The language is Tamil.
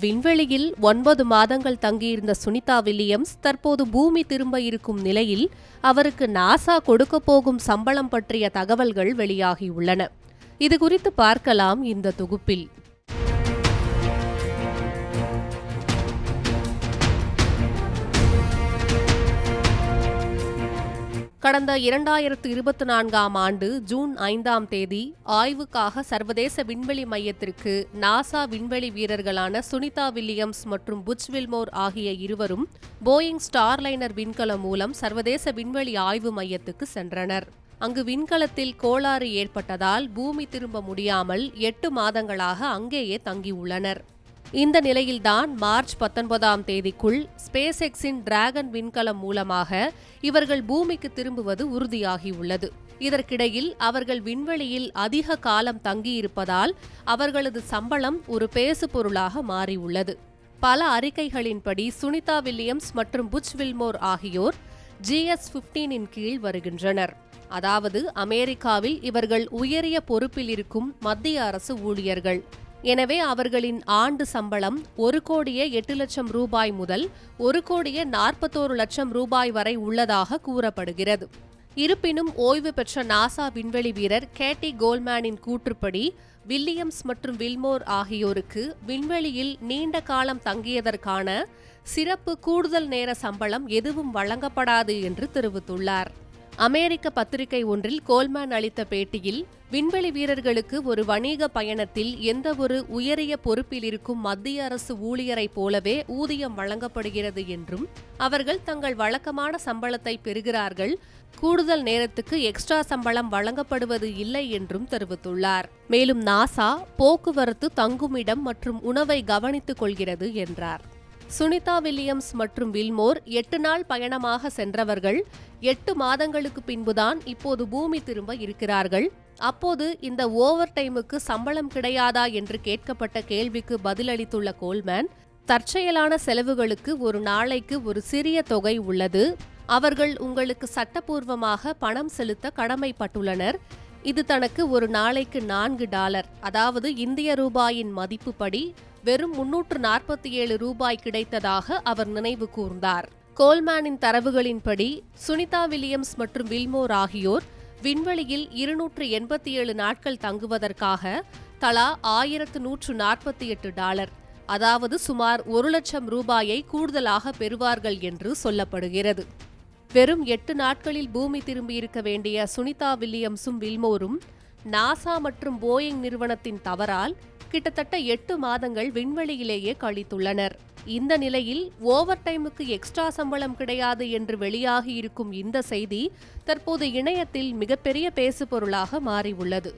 விண்வெளியில் ஒன்பது மாதங்கள் தங்கியிருந்த சுனிதா வில்லியம்ஸ் தற்போது பூமி திரும்ப இருக்கும் நிலையில் அவருக்கு நாசா கொடுக்கப் போகும் சம்பளம் பற்றிய தகவல்கள் வெளியாகியுள்ளன. இதுகுறித்து பார்க்கலாம் இந்த தொகுப்பில். கடந்த இரண்டாயிரத்து இருபத்தி நான்காம் ஆண்டு ஜூன் ஐந்தாம் தேதி ஆய்வுக்காக சர்வதேச விண்வெளி மையத்திற்கு நாசா விண்வெளி வீரர்களான சுனிதா வில்லியம்ஸ் மற்றும் புச் வில்மோர் ஆகிய இருவரும் போயிங் ஸ்டார்லைனர் விண்கலம் மூலம் சர்வதேச விண்வெளி ஆய்வு மையத்துக்கு சென்றனர். அங்கு விண்கலத்தில் கோளாறு ஏற்பட்டதால் பூமி திரும்ப முடியாமல் எட்டு மாதங்களாக அங்கேயே தங்கியுள்ளனர். இந்த நிலையில்தான் மார்ச் பத்தொன்பதாம் தேதிக்குள் ஸ்பேஸ் எக்ஸின் டிராகன் விண்கலம் மூலமாக இவர்கள் பூமிக்கு திரும்புவது உறுதியாகியுள்ளது. இதற்கிடையில் அவர்கள் விண்வெளியில் அதிக காலம் தங்கியிருப்பதால் அவர்களது சம்பளம் ஒரு பேசு பொருளாக மாறியுள்ளது. பல அறிக்கைகளின்படி சுனிதா வில்லியம்ஸ் மற்றும் புச் வில்மோர் ஆகியோர் ஜிஎஸ் பிப்டீனின் கீழ் வருகின்றனர். அதாவது அமெரிக்காவில் இவர்கள் உயரிய பொறுப்பில் இருக்கும் மத்திய அரசு ஊழியர்கள். எனவே அவர்களின் ஆண்டு சம்பளம் ஒரு கோடியே எட்டு லட்சம் ரூபாய் முதல் ஒரு கோடியே நாற்பத்தோரு லட்சம் ரூபாய் வரை உள்ளதாக கூறப்படுகிறது. இருப்பினும் ஓய்வு பெற்ற நாசா விண்வெளி வீரர் கேட்டி கோல்மேனின் கூற்றுப்படி வில்லியம்ஸ் மற்றும் வில்மோர் ஆகியோருக்கு விண்வெளியில் நீண்ட காலம் தங்கியதற்கான சிறப்பு கூடுதல் நேர சம்பளம் எதுவும் வழங்கப்படாது என்று தெரிவித்துள்ளார். அமெரிக்க பத்திரிகை ஒன்றில் கோல்மேன் அளித்த பேட்டியில் விண்வெளி வீரர்களுக்கு ஒரு வணிக பயணத்தில் எந்தவொரு உயரிய பொறுப்பில் இருக்கும் மத்திய அரசு ஊழியரைப் போலவே ஊதியம் வழங்கப்படுகிறது என்றும் அவர்கள் தங்கள் வழக்கமான சம்பளத்தை பெறுகிறார்கள் கூடுதல் நேரத்துக்கு எக்ஸ்ட்ரா சம்பளம் வழங்கப்படுவது இல்லை என்றும் தெரிவித்துள்ளார். மேலும் நாசா போக்குவரத்து தங்குமிடம் மற்றும் உணவை கவனித்துக் கொள்கிறது என்றார். சுனிதா வில்லியம்ஸ் மற்றும் வில்மோர் எட்டு நாள் பயணமாக சென்றவர்கள் எட்டு மாதங்களுக்கு பின்புதான் இப்போது பூமி திரும்ப இருக்கிறார்கள். அப்போது இந்த ஓவர் டைமுக்கு சம்பளம் கிடையாதா என்று கேட்கப்பட்ட கேள்விக்கு பதிலளித்துள்ள கோல்மேன் தற்செயலான செலவுகளுக்கு ஒரு நாளைக்கு ஒரு சிறிய தொகை உள்ளது. அவர்கள் உங்களுக்கு சட்டப்பூர்வமாக பணம் செலுத்த கடமைப்பட்டுள்ளனர். இது தனக்கு ஒரு நாளைக்கு நான்கு டாலர் அதாவது இந்திய ரூபாயின் மதிப்புப்படி வெறும் முன்னூற்று நாற்பத்தி ஏழு ரூபாய் கிடைத்ததாக அவர் நினைவு கூர்ந்தார். கோல்மேனின் தரவுகளின்படி சுனிதா வில்லியம்ஸ் மற்றும் வில்மோர் ஆகியோர் விண்வெளியில் இருநூற்று எண்பத்தி ஏழு நாட்கள் தங்குவதற்காக தலா ஆயிரத்து நூற்று நாற்பத்தி எட்டு டாலர் அதாவது சுமார் ஒரு லட்சம் ரூபாயை கூடுதலாக பெறுவார்கள் என்று சொல்லப்படுகிறது. வெறும் எட்டு நாட்களில் பூமி திரும்பியிருக்க வேண்டிய சுனிதா வில்லியம்ஸும் வில்மோரும் நாசா மற்றும் போயிங் நிறுவனத்தின் தவறால் கிட்டத்தட்ட எட்டு மாதங்கள் விண்வெளியிலேயே கழித்துள்ளனர். இந்த நிலையில் ஓவர் டைமுக்கு எக்ஸ்ட்ரா சம்பளம் கிடையாது என்று வெளியாகி இருக்கும் இந்த செய்தி தற்போது இணையத்தில் மிகப்பெரிய பேசுபொருளாக மாறியுள்ளது.